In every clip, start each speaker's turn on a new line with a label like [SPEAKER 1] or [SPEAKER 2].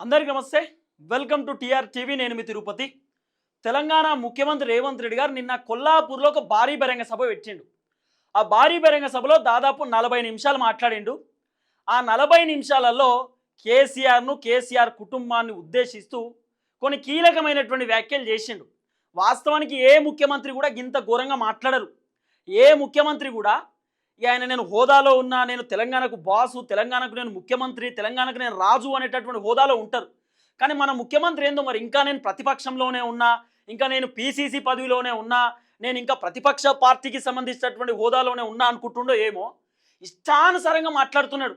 [SPEAKER 1] అందరికీ నమస్తే. Welcome to TR TV. నేను మీ తిరుపతి. తెలంగాణ ముఖ్యమంత్రి రేవంత్ రెడ్డి గారు నిన్న కొల్లాపూర్లో ఒక భారీ బహిరంగ సభ పెట్టిండు. ఆ భారీ బహిరంగ సభలో దాదాపు నలభై నిమిషాలు మాట్లాడిండు. ఆ నలభై నిమిషాలలో కేసీఆర్ను కేసీఆర్ కుటుంబాన్ని ఉద్దేశిస్తూ కొన్ని కీలకమైనటువంటి వ్యాఖ్యలు చేసిండు. వాస్తవానికి ఏ ముఖ్యమంత్రి కూడా ఇంత ఘోరంగా మాట్లాడరు. ఏ ముఖ్యమంత్రి కూడా ఆయన నేను హోదాలో ఉన్నా నేను తెలంగాణకు బాసు తెలంగాణకు నేను ముఖ్యమంత్రి తెలంగాణకు నేను రాజు అనేటటువంటి హోదాలో ఉంటారు. కానీ మన ముఖ్యమంత్రి ఏందో మరి ఇంకా నేను ప్రతిపక్షంలోనే ఉన్నా ఇంకా నేను పీసీసీ పదవిలోనే ఉన్నా నేను ఇంకా ప్రతిపక్ష పార్టీకి సంబంధించినటువంటి హోదాలోనే ఉన్నా అనుకుంటుండో ఏమో ఇష్టానుసారంగా మాట్లాడుతున్నాడు.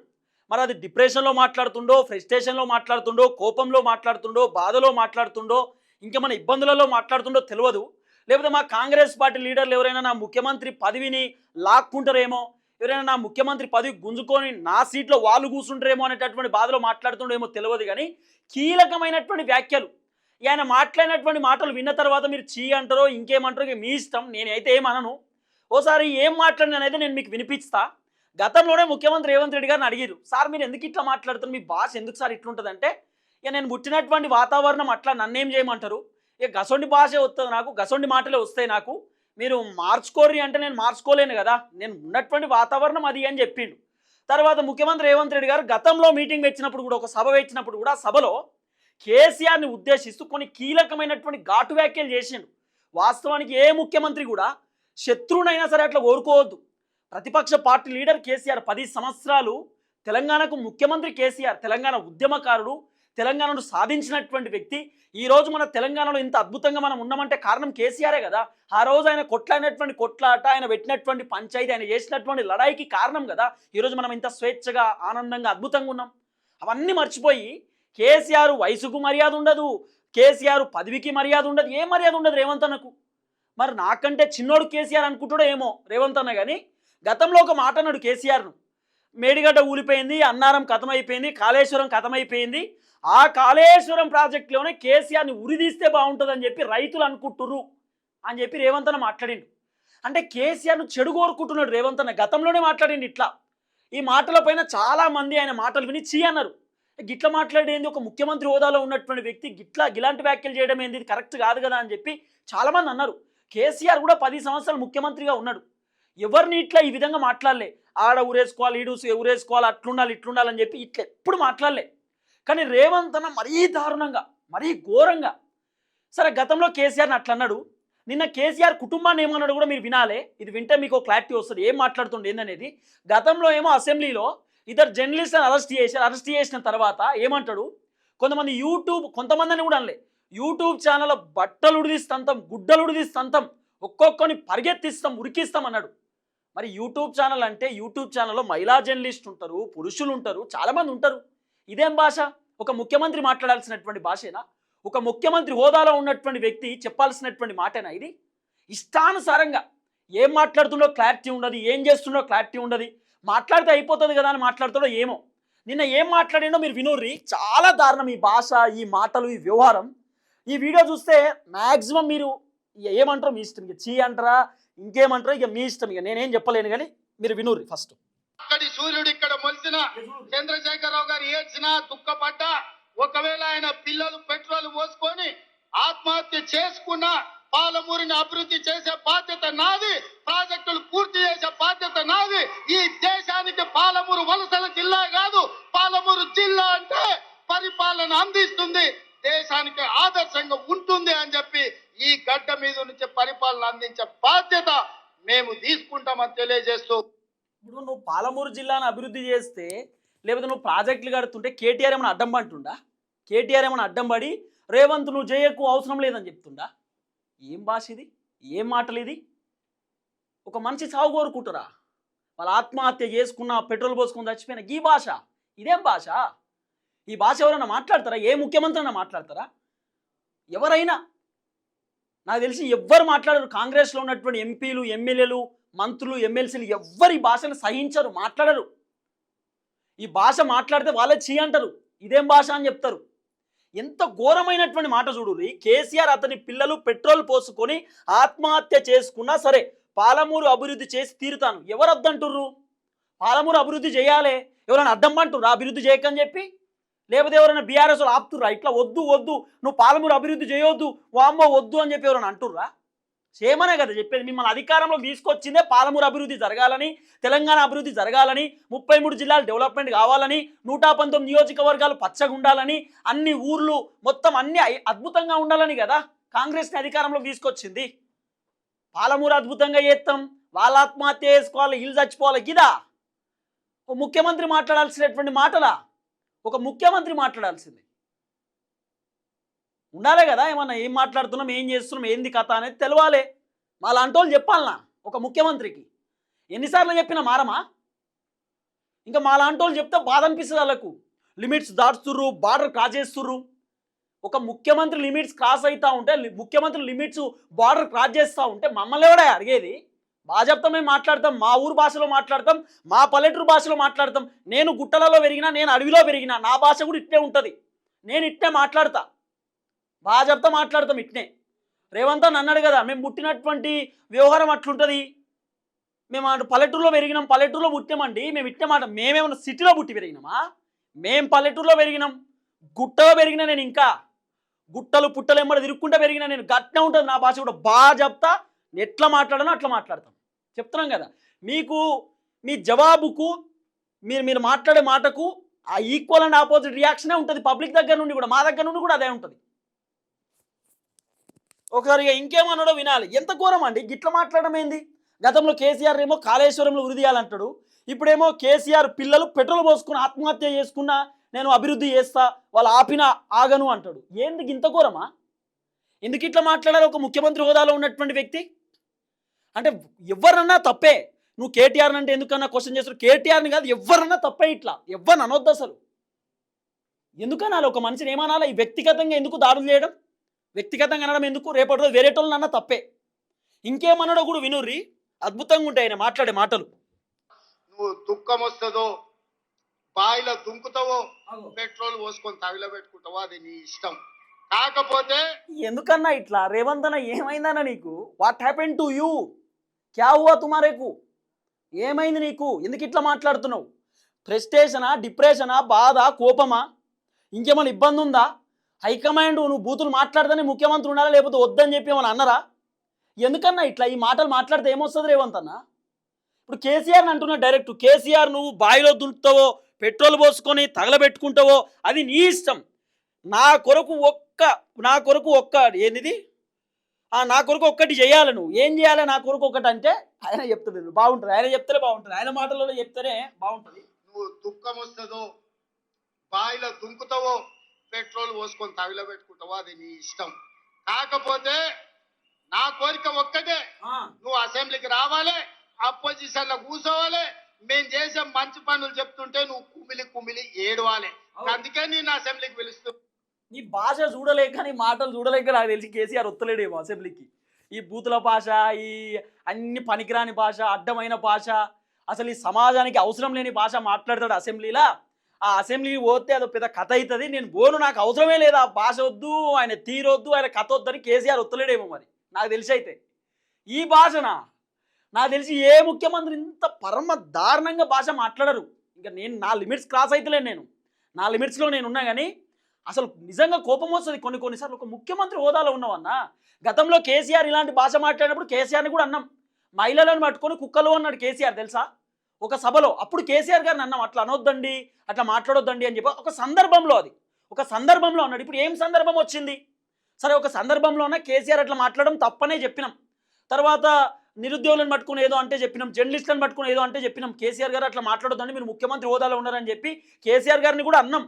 [SPEAKER 1] మరి అది డిప్రెషన్లో మాట్లాడుతుండో ఫ్రస్ట్రేషన్లో మాట్లాడుతుండో కోపంలో మాట్లాడుతుండో బాధలో మాట్లాడుతుండో ఇంకా మన ఇబ్బందులలో మాట్లాడుతుండో తెలియదు. లేకపోతే మా కాంగ్రెస్ పార్టీ లీడర్లు ఎవరైనా నా ముఖ్యమంత్రి పదవిని లాక్కుంటారేమో ఎవరైనా నా ముఖ్యమంత్రి పదవి గుంజుకొని నా సీట్లో వాళ్ళు కూర్చుంటారేమో అనేటటువంటి బాధలో మాట్లాడుతుండేమో తెలియదు కానీ కీలకమైనటువంటి వ్యాఖ్యలు. ఆయన మాట్లాడినటువంటి మాటలు విన్న తర్వాత మీరు చీ అంటారో ఇంకేమంటారో ఇక మీ ఇష్టం. నేనైతే ఏమనను ఓసారి ఏం మాట్లాడిన నేను మీకు వినిపిస్తా. గతంలోనే ముఖ్యమంత్రి రేవంత్ రెడ్డి గారిని అడిగారు సార్ మీరు ఎందుకు ఇట్లా మాట్లాడుతున్నారు? మీ భాష ఎందుకు సార్ ఇట్లుంటుందంటే ఇక నేను పుట్టినటువంటి వాతావరణం అట్లా నన్నేం చేయమంటారు? ఇక గసొండి భాషే వస్తుంది నాకు గసొండి మాటలే వస్తాయి నాకు. మీరు మార్చుకోర్రి అంటే నేను మార్చుకోలేను కదా. నేను ఉన్నటువంటి వాతావరణం అది అని చెప్పిండు. తర్వాత ముఖ్యమంత్రి రేవంత్ రెడ్డి గారు గతంలో మీటింగ్ వచ్చినప్పుడు కూడా ఒక సభ వచ్చినప్పుడు కూడా సభలో కేసీఆర్ని ఉద్దేశిస్తూ కొన్ని కీలకమైనటువంటి ఘాటు వ్యాఖ్యలు చేసిండు. వాస్తవానికి ఏ ముఖ్యమంత్రి కూడా శత్రువునైనా సరే అట్లా కోరుకోవద్దు. ప్రతిపక్ష పార్టీ లీడర్ కేసీఆర్ పది సంవత్సరాలు తెలంగాణకు ముఖ్యమంత్రి కేసీఆర్ తెలంగాణ ఉద్యమకారుడు తెలంగాణను సాధించినటువంటి వ్యక్తి. ఈ రోజు మన తెలంగాణలో ఇంత అద్భుతంగా మనం ఉన్నామంటే కారణం కేసీఆరే కదా. ఆ రోజు ఆయన కొట్లాడినటువంటి కొట్లాట ఆయన పెట్టినటువంటి పంచాయతీ ఆయన చేసినటువంటి లడాయికి కారణం కదా. ఈరోజు మనం ఇంత స్వేచ్ఛగా ఆనందంగా అద్భుతంగా ఉన్నాం. అవన్నీ మర్చిపోయి కేసీఆర్ వయసుకు మర్యాద ఉండదు. కేసీఆర్ పదవికి మర్యాద ఉండదు. ఏ మర్యాద ఉండదు రేవంత్ అన్నకు? మరి నాకంటే చిన్నోడు కేసీఆర్ అనుకుంటాడో ఏమో రేవంత్ అన్న కానీ గతంలో ఒక మాట అన్నాడు కేసీఆర్ను. మేడిగడ్డ ఊలిపోయింది అన్నారం కథమైపోయింది కాళేశ్వరం కథమైపోయింది. ఆ కాళేశ్వరం ప్రాజెక్టులోనే కేసీఆర్ని ఉరిదీస్తే బాగుంటుందని చెప్పి రైతులు అనుకుంటుర్రు అని చెప్పి రేవంత్ అన్న మాట్లాడిండు. అంటే కేసీఆర్ను చెడు కోరుకుంటున్నాడు రేవంత్ అన్న గతంలోనే మాట్లాడిండు ఇట్లా. ఈ మాటల పైన చాలా మంది ఆయన మాటలు విని చీ అన్నారు. గిట్ల మాట్లాడేది ఒక ముఖ్యమంత్రి హోదాలో ఉన్నటువంటి వ్యక్తి గిట్లా ఇలాంటి వ్యాఖ్యలు చేయడం ఏంది? కరెక్ట్ కాదు కదా అని చెప్పి చాలామంది అన్నారు. కేసీఆర్ కూడా పది సంవత్సరాలు ముఖ్యమంత్రిగా ఉన్నాడు. ఎవరిని ఇట్లా ఈ విధంగా మాట్లాడలే? ఆడ ఊరేసుకోవాలి ఈడు ఊరేసుకోవాలి అట్లుండాలి ఇట్లుండాలని చెప్పి ఇట్లా ఎప్పుడు మాట్లాడలే. కానీ రేవంత్ అన్న మరీ దారుణంగా మరీ ఘోరంగా సరే గతంలో కేసీఆర్ని అట్లా అన్నాడు. నిన్న కేసీఆర్ కుటుంబాన్ని ఏమన్నాడు కూడా మీరు వినాలే. ఇది వింటే మీకు క్లారిటీ వస్తుంది. ఏం మాట్లాడుతుండే ఏందనేది? గతంలో ఏమో అసెంబ్లీలో ఇద్దరు జర్నలిస్ట్ని అరెస్ట్ చేశారు అరెస్ట్ చేసిన తర్వాత ఏమంటాడు? కొంతమంది యూట్యూబ్ కొంతమందిని కూడా అనలే. యూట్యూబ్ ఛానల్ బట్టలు ఉడిదిస్తంతం గుడ్డలు ఉడిదిస్తంతం ఒక్కొక్కని పరిగెత్తిస్తాం ఉరికిస్తాం అన్నాడు. మరి యూట్యూబ్ ఛానల్ అంటే యూట్యూబ్ ఛానల్లో మహిళా జర్నలిస్ట్ ఉంటారు పురుషులు ఉంటారు చాలామంది ఉంటారు. ఇదేం భాష? ఒక ముఖ్యమంత్రి మాట్లాడాల్సినటువంటి భాషేనా? ఒక ముఖ్యమంత్రి హోదాలో ఉన్నటువంటి వ్యక్తి చెప్పాల్సినటువంటి మాటేనా ఇది? ఇష్టానుసారంగా ఏం మాట్లాడుతుండో క్లారిటీ ఉండదు ఏం చేస్తుండో క్లారిటీ ఉండదు. మాట్లాడితే అయిపోతుంది కదా అని మాట్లాడుతాడో ఏమో. నిన్న ఏం మాట్లాడినో మీరు వినూర్రి. చాలా దారుణం ఈ భాష ఈ మాటలు ఈ వ్యవహారం. ఈ వీడియో చూస్తే మ్యాక్సిమం మీరు ఏమంటారు మీ ఇష్టం. చీ అంటారా ఇంకేమంటారో ఇక మీ ఇష్టం ఇక నేనేం చెప్పలేను కానీ మీరు వినూరి ఫస్ట్.
[SPEAKER 2] అక్కడి సూర్యుడు ఇక్కడ మొలిసిన చంద్రశేఖరరావు గారు ఏడ్చిన దుఃఖపడ్డ ఒకవేళ ఆయన పిల్లలు పెట్రోల్ పోసుకొని ఆత్మహత్య చేసుకున్న పాలమూరిని అభివృద్ధి చేసే బాధ్యత నాది ప్రాజెక్టులు పూర్తి చేసే బాధ్యత నాది. ఈ దేశానికి పాలమూరు వలసల జిల్లా కాదు పాలమూరు జిల్లా అంటే పరిపాలన అందిస్తుంది. దేశానికి ఆదర్శంగా ఉంటుంది అని చెప్పి ఈ గడ్డ మీద నుంచి పరిపాలన అందించే బాధ్యత మేము తీసుకుంటామని తెలియజేస్తూ
[SPEAKER 1] ఇప్పుడు నువ్వు పాలమూరు జిల్లాను అభివృద్ధి చేస్తే లేకపోతే నువ్వు ప్రాజెక్టులు కడుతుంటే కేటీఆర్ ఏమైనా అడ్డం పడుతుండా? కేటీఆర్ ఏమైనా అడ్డం పడి రేవంత్ నువ్వు చేయకు అవసరం లేదని చెప్తుండా? ఏం భాష ఇది? ఏం మాటలు ఇది? ఒక మనిషి సాగు కోరుకుంటారా? వాళ్ళ ఆత్మహత్య చేసుకున్న పెట్రోల్ పోసుకుని చచ్చిపోయిన ఈ భాష? ఇదేం భాష? ఈ భాష ఎవరైనా మాట్లాడతారా? ఏ ముఖ్యమంత్రి అయినా మాట్లాడతారా? ఎవరైనా? నాకు తెలిసి ఎవ్వరు మాట్లాడరు. కాంగ్రెస్లో ఉన్నటువంటి ఎంపీలు ఎమ్మెల్యేలు మంత్రులు ఎమ్మెల్సీలు ఎవ్వరి భాషను సహించరు మాట్లాడరు. ఈ భాష మాట్లాడితే వాళ్ళే చీ అంటారు. ఇదేం భాష అని చెప్తారు. ఎంత ఘోరమైనటువంటి మాట చూడు కేసీఆర్ అతని పిల్లలు పెట్రోల్ పోసుకొని ఆత్మహత్య చేసుకున్నా సరే పాలమూరు అభివృద్ధి చేసి తీరుతాను. ఎవరు వద్దంటుర్రు పాలమూరు అభివృద్ధి చేయాలి. ఎవరైనా అడ్డం అంటుర్రు? అభివృద్ధి చేయకని చెప్పి లేకపోతే ఎవరైనా బీఆర్ఎస్ ఆపుతుర్రా? ఇట్లా వద్దు వద్దు. నువ్వు పాలమూరు అభివృద్ధి చేయొద్దు. వామ్మ వద్దు అని చెప్పి ఎవరైనా అంటుర్రా? సేమనే కదా చెప్పేది. మిమ్మల్ని అధికారంలో తీసుకొచ్చిందే పాలమూరు అభివృద్ధి జరగాలని తెలంగాణ అభివృద్ధి జరగాలని ముప్పై మూడు జిల్లాలు డెవలప్మెంట్ కావాలని నూట పంతొమ్మిది నియోజకవర్గాలు పచ్చగా ఉండాలని అన్ని ఊర్లు మొత్తం అన్ని అద్భుతంగా ఉండాలని కదా కాంగ్రెస్ని అధికారంలో తీసుకొచ్చింది. పాలమూరు అద్భుతంగా చేస్తాం. వాళ్ళ ఆత్మహత్య చేసుకోవాలి ఇల్లు చచ్చిపోవాలి. గిదా ముఖ్యమంత్రి మాట్లాడాల్సినటువంటి మాటలా? ఒక ముఖ్యమంత్రి మాట్లాడాల్సింది. ఉండాలి కదా ఏమన్నా ఏం మాట్లాడుతున్నాం ఏం చేస్తున్నాం ఏంది కథ అనేది తెలవాలి. మా లాంటి చెప్పాలనా ఒక ముఖ్యమంత్రికి. ఎన్నిసార్లు చెప్పినా మారమా? ఇంకా మా లాంటి వాళ్ళు చెప్తే బాధ అనిపిస్తుంది వాళ్ళకు. లిమిట్స్ దాటుతుర్రు బార్డర్ క్రాస్ చేస్తుర్రు. ఒక ముఖ్యమంత్రి లిమిట్స్ క్రాస్ అవుతూ ఉంటే ముఖ్యమంత్రి లిమిట్స్ బార్డర్ క్రాస్ చేస్తూ ఉంటే మమ్మల్ని కూడా అడిగేది? మా చెప్తాం మేము మాట్లాడతాం మా ఊరు భాషలో మాట్లాడతాం మా పల్లెటూరు భాషలో మాట్లాడతాం. నేను గుట్టలలో పెరిగినా నేను అడవిలో పెరిగినా నా భాష కూడా ఇట్టే ఉంటుంది. నేను ఇట్టే మాట్లాడతా. బాగా చెప్తా మాట్లాడతాం ఇట్నే. రేవంతా అని అన్నాడు కదా మేము పుట్టినటువంటి వ్యవహారం అట్లుంటుంది. మేము అటు పల్లెటూరులో పెరిగినాం పల్లెటూరులో పుట్టామండి మేము ఇట్టే మాట మేమేమన్నా సిటీలో పుట్టి పెరిగినామా? మేము పల్లెటూరులో పెరిగినాం గుట్టలో పెరిగినా నేను ఇంకా. గుట్టలు పుట్టలు ఎమ్మడి తిరుక్కుంటే పెరిగినా నేను గట్టినే ఉంటుంది నా భాష కూడా. బాగా చెప్తా ఎట్లా మాట్లాడానో అట్లా మాట్లాడతాం. చెప్తున్నాం కదా. మీకు మీ జవాబుకు మీరు మీరు మాట్లాడే మాటకు ఆ ఈక్వల్ అండ్ ఆపోజిట్ రియాక్షనే ఉంటుంది. పబ్లిక్ దగ్గర నుండి కూడా మా దగ్గర నుండి కూడా అదే ఉంటుంది. ఒకసారి ఇంకేమన్నాడో వినాలి. ఎంత ఘోరం అండి. గిట్ల మాట్లాడడం ఏంది? గతంలో కేసీఆర్ ఏమో కాళేశ్వరంలో వృద్ధి ఇప్పుడేమో కేసీఆర్ పిల్లలు పెట్రోల్ పోసుకుని ఆత్మహత్య చేసుకున్నా నేను అభివృద్ధి చేస్తా వాళ్ళు ఆపిన ఆగను అంటాడు. ఏంది ఇంత ఘోరమా? ఎందుకు ఇట్లా మాట్లాడాలి ఒక ముఖ్యమంత్రి హోదాలో ఉన్నటువంటి వ్యక్తి? అంటే ఎవరన్నా తప్పే. నువ్వు కేటీఆర్ అంటే ఎందుకన్నా క్వశ్చన్ చేస్తారు కేటీఆర్ని కాదు ఎవరన్నా తప్పే ఇట్లా. ఎవరిని అనొద్దు అసలు. ఎందుకనాలి? ఒక మనిషిని ఏమనాలి? ఈ వ్యక్తిగతంగా ఎందుకు దాడులు చేయడం? వ్యక్తిగతంగా అనడం ఎందుకు? రేపటి రోజు వేరేటోళ్ళని అన్న తప్పే. ఇంకేమన్నాడో కూడా వినుర్రి. అద్భుతంగా ఉంటాయి ఆయన మాట్లాడే మాటలు.
[SPEAKER 2] నువ్వు దుఃఖం వస్తుందో బాయిలో దుంకుతావో పెట్రోల్ పోసుకొని తవిలో పెట్టుకుంటావో అది నీ ఇష్టం. కాకపోతే
[SPEAKER 1] ఎందుకన్నా ఇట్లా? రేవంత్ అన్న ఏమైందన్న నీకు? వాట్ హ్యాపెన్ టు యూ క్యా హువా తుమారేకు ఏమైంది నీకు? ఎందుకు ఇట్లా మాట్లాడుతున్నావు? ప్రెస్టేషనా డిప్రెషనా బాధ కోపమా? ఇంకేమైనా ఇబ్బంది ఉందా హైకమాండ్ నువ్వు బూతులు మాట్లాడదని ముఖ్యమంత్రి ఉండాలా లేకపోతే వద్దని చెప్పి ఏమైనా అన్నారా? ఎందుకన్నా ఇట్లా ఈ మాటలు మాట్లాడితే ఏమొస్తుంది రేవంత్ అన్న? ఇప్పుడు కేసీఆర్ అంటున్నా డైరెక్ట్. కేసీఆర్ నువ్వు బావిలో దులుపుతావో పెట్రోల్ పోసుకొని తగలబెట్టుకుంటావో అది నీ ఇష్టం. నా కొరకు ఒక్క నా కొరకు ఒక్క ఏంది నా కొరకు ఒక్కటి చేయాలి నువ్వు. ఏం చేయాలి నా కొరకు ఒకటి అంటే ఆయన చెప్తాడు బాగుంటుంది. ఆయన చెప్తారే బాగుంటుంది. ఆయన మాటలలో చెప్తారే బాగుంటుంది.
[SPEAKER 2] నువ్వు దుఃఖం వస్తుందో బాయిలో దుంకుతావో పెట్రోల్ పోసుకొని తవిలో పెట్టుకుంటావో అది నీ ఇష్టం. కాకపోతే నా కోరిక ఒక్కటే. నువ్వు అసెంబ్లీకి రావాలి అపోజిషన్లో కూర్చోవాలి మేము చేసే మంచి పనులు చెప్తుంటే నువ్వు కుమిలి కుమిలి ఏడవాలి. అందుకే నేను అసెంబ్లీకి పిలుస్తూ
[SPEAKER 1] నీ భాష చూడలేక నీ మాటలు చూడలేక నాకు తెలిసి కేసీఆర్ వత్తలేడేమో అసెంబ్లీకి. ఈ బూతుల భాష ఈ అన్ని పనికిరాని భాష అడ్డమైన భాష అసలు ఈ సమాజానికి అవసరం లేని భాష మాట్లాడతాడు అసెంబ్లీలా? ఆ అసెంబ్లీకి పోతే అదో పెద్ద కథ అవుతుంది నేను పోను నాకు అవసరమే లేదు ఆ భాష వద్దు ఆయన తీరొద్దు ఆయన కథ వద్దని కేసీఆర్ వత్తలేడేమో మరి. నాకు తెలిసి అయితే. ఈ భాషనా నాకు తెలిసి ఏ ముఖ్యమంత్రి ఇంత పరమ దారుణంగా భాష మాట్లాడరు. ఇంకా నేను నా లిమిట్స్ క్రాస్ అవుతలేను నేను. నా లిమిట్స్లో నేను ఉన్నా కానీ అసలు నిజంగా కోపం వస్తుంది. కొన్ని కొన్నిసార్లు ఒక ముఖ్యమంత్రి హోదాలో ఉన్నావన్నా గతంలో కేసీఆర్ ఇలాంటి భాష మాట్లాడినప్పుడు కేసీఆర్ని కూడా అన్నాం. మహిళలను పట్టుకొని కుక్కలు అన్నాడు కేసీఆర్ తెలుసా? ఒక సభలో అప్పుడు కేసీఆర్ గారిని అన్నాం అట్లా అనొద్దండి అట్లా మాట్లాడొద్దండి అని చెప్పి ఒక సందర్భంలో అది. ఒక సందర్భంలో అన్నాడు. ఇప్పుడు ఏం సందర్భం వచ్చింది? సరే ఒక సందర్భంలో ఉన్న కేసీఆర్ అట్లా మాట్లాడడం తప్పనే చెప్పినాం. తర్వాత నిరుద్యోగులను పట్టుకుని ఏదో అంటే చెప్పినాం జర్నలిస్టులను పట్టుకుని ఏదో అంటే చెప్పినాం. కేసీఆర్ గారు అట్లా మాట్లాడొద్దండి మీరు ముఖ్యమంత్రి హోదాలో ఉన్నారని చెప్పి కేసీఆర్ గారిని కూడా అన్నాం.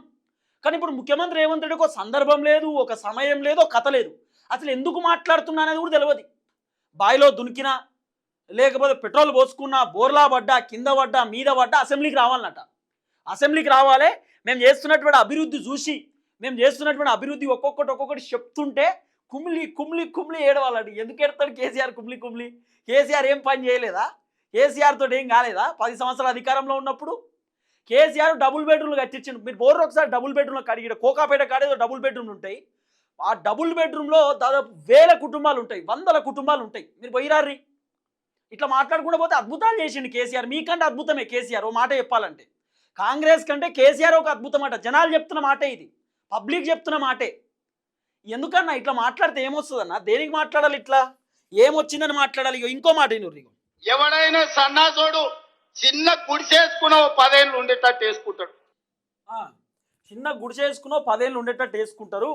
[SPEAKER 1] కానీ ఇప్పుడు ముఖ్యమంత్రి రేవంత్ రెడ్డికి ఒక సందర్భం లేదు ఒక సమయం లేదు ఒక కథ లేదు. అసలు ఎందుకు మాట్లాడుతున్నా అనేది కూడా తెలియదు బాయిలో దునికినా లేకపోతే పెట్రోల్ పోసుకున్నా బోర్లా పడ్డా కింద పడ్డా మీద పడ్డా అసెంబ్లీకి రావాలన్నట. అసెంబ్లీకి రావాలి మేము చేస్తున్నటువంటి అభివృద్ధి చూసి మేము చేస్తున్నటువంటి అభివృద్ధి ఒక్కొక్కటి ఒక్కొక్కటి చెప్తుంటే కుమ్లి కుమ్లి కుమ్లి ఏడవాలండి ఎందుకు ఎడతాడు కేసీఆర్ కుమ్లి కుమ్లి? కేసీఆర్ ఏం పని చేయలేదా? కేసీఆర్ తోటి ఏం కాలేదా? పది సంవత్సరాల అధికారంలో ఉన్నప్పుడు కేసీఆర్ డబుల్ బెడ్రూమ్లు కట్టించిండు. మీరు బోర్ ఒకసారి డబుల్ బెడ్రూమ్లో కడిగిడ కోకాపేట కాడేదో డబుల్ బెడ్రూమ్లు ఉంటాయి. ఆ డబుల్ బెడ్రూమ్లో దాదాపు వేల కుటుంబాలు ఉంటాయి. వందల కుటుంబాలు ఉంటాయి. మీరు పోయిరారి ఇట్లా మాట్లాడకుండా పోతే అద్భుతాలు చేసిండు కేసీఆర్. మీకంటే అద్భుతమే కేసీఆర్. ఓ మాట చెప్పాలంటే. కాంగ్రెస్ కంటే కేసీఆర్ ఒక అద్భుతం మాట జనాలు చెప్తున్న మాటే ఇది. పబ్లిక్ చెప్తున్న మాటే. ఎందుకన్నా ఇట్లా మాట్లాడితే ఏమొస్తుందన్నా? దేనికి మాట్లాడాలి ఇట్లా? ఏమొచ్చిందని మాట్లాడాలి? ఇంకో మాట
[SPEAKER 2] ఎవడైనా సన్నాసోడు చిన్న గుడిసేసుకున్న పదేళ్ళు ఉండేటట్టు వేసుకుంటాడు.
[SPEAKER 1] చిన్న గుడిసేసుకున్న పదేళ్ళు ఉండేటట్టు వేసుకుంటారు.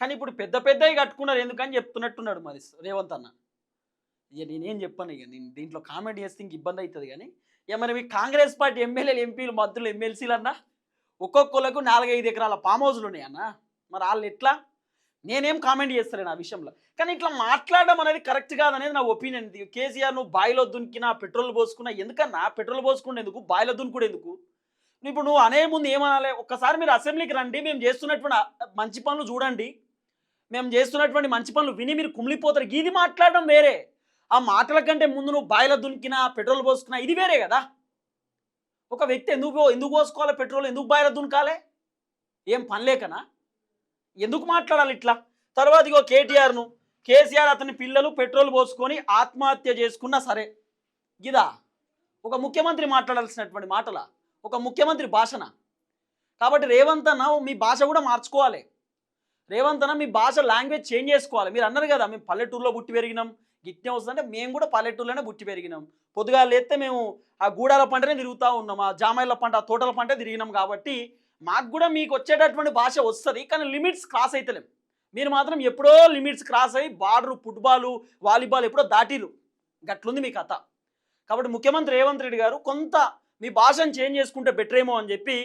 [SPEAKER 1] కానీ ఇప్పుడు పెద్ద పెద్దవి కట్టుకున్నారు ఎందుకని చెప్తున్నట్టున్నాడు మరి రేవంత్ అన్న. ఇక నేనేం చెప్పాను ఇక నేను దీంట్లో కామెంట్ చేస్తే ఇంక ఇబ్బంది అవుతుంది కానీ ఇక మరి మీ కాంగ్రెస్ పార్టీ ఎమ్మెల్యేలు ఎంపీలు మంత్రులు ఎమ్మెల్సీలు అన్న ఒక్కొక్కరికి నాలుగైదు ఎకరాల ఫామ్ హౌజులు ఉన్నాయన్న. మరి వాళ్ళు ఎట్లా నేనేం కామెంట్ చేస్తలేను ఆ విషయంలో. కానీ ఇట్లా మాట్లాడడం అనేది కరెక్ట్ కాదనేది నా ఒపీనియన్ కేసీఆర్ నువ్వు బాయిలో దునికినా పెట్రోల్ పోసుకున్నా ఎందుకన్నా? పెట్రోల్ పోసుకునే ఎందుకు? బాయిలో దునుకుడు ఎందుకు? ఇప్పుడు నువ్వు అనే ముందు ఏమనాలి? ఒక్కసారి మీరు అసెంబ్లీకి రండి మేము చేస్తున్నటువంటి మంచి పనులు చూడండి. మేము చేస్తున్నటువంటి మంచి పనులు విని మీరు కుమిలిపోతారు. ఇది మాట్లాడడం వేరే. ఆ మాటల కంటే ముందు నువ్వు బాయిలో దునికినా పెట్రోల్ పోసుకున్నా ఇది వేరే కదా. ఒక వ్యక్తి ఎందుకు ఎందుకు పోసుకోవాలి పెట్రోల్? ఎందుకు బాయిలో దునకాలే? ఏం పని లేకనా? ఎందుకు మాట్లాడాలి ఇట్లా? తర్వాత ఇగో కేటీఆర్ను కేసీఆర్ అతని పిల్లలు పెట్రోల్ పోసుకొని ఆత్మహత్య చేసుకున్నా సరే. ఇదా? ఒక ముఖ్యమంత్రి మాట్లాడాల్సినటువంటి మాటల? ఒక ముఖ్యమంత్రి భాషన? కాబట్టి రేవంత్ అన్న మీ భాష కూడా మార్చుకోవాలి. రేవంత్ అన్న మీ భాష లాంగ్వేజ్ చేంజ్ చేసుకోవాలి. మీరు అన్నారు కదా మేము పల్లెటూరులో పుట్టి పెరిగినాం. గిట్నే వస్తుందంటే మేము కూడా పల్లెటూరులోనే పుట్టి పెరిగినాం. పొద్దుగా లేస్తే మేము ఆ గూడాల పంటనే తిరుగుతూ ఉన్నాం. ఆ జామాయిల పంట ఆ తోటల పంట తిరిగినాం కాబట్టి మాకు కూడా మీకు వచ్చేటటువంటి భాష వస్తుంది కానీ లిమిట్స్ క్రాస్ అవుతలేం మీరు మాత్రం ఎప్పుడో లిమిట్స్ క్రాస్ అయ్యి బార్డరు ఫుట్బాల్ వాలీబాల్ ఎప్పుడో దాటిరు గట్లుంది మీ కథ. కాబట్టి ముఖ్యమంత్రి రేవంత్ రెడ్డి గారు కొంత మీ భాషను చేంజ్ చేసుకుంటే బెటర్ ఏమో అని చెప్పి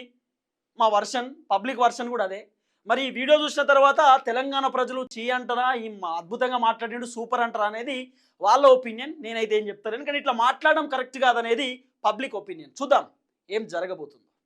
[SPEAKER 1] మా వర్షన్ పబ్లిక్ వర్షన్ కూడా అదే. మరి ఈ వీడియో చూసిన తర్వాత తెలంగాణ ప్రజలు చీ అంటారా ఈ మా- అద్భుతంగా మాట్లాడిండు సూపర్ అంటారా అనేది వాళ్ళ ఒపీనియన్. నేనైతే ఏం చెప్తాను కానీ ఇట్లా మాట్లాడడం కరెక్ట్ కాదనేది పబ్లిక్ ఒపీనియన్. చూద్దాం ఏం జరగబోతుంది.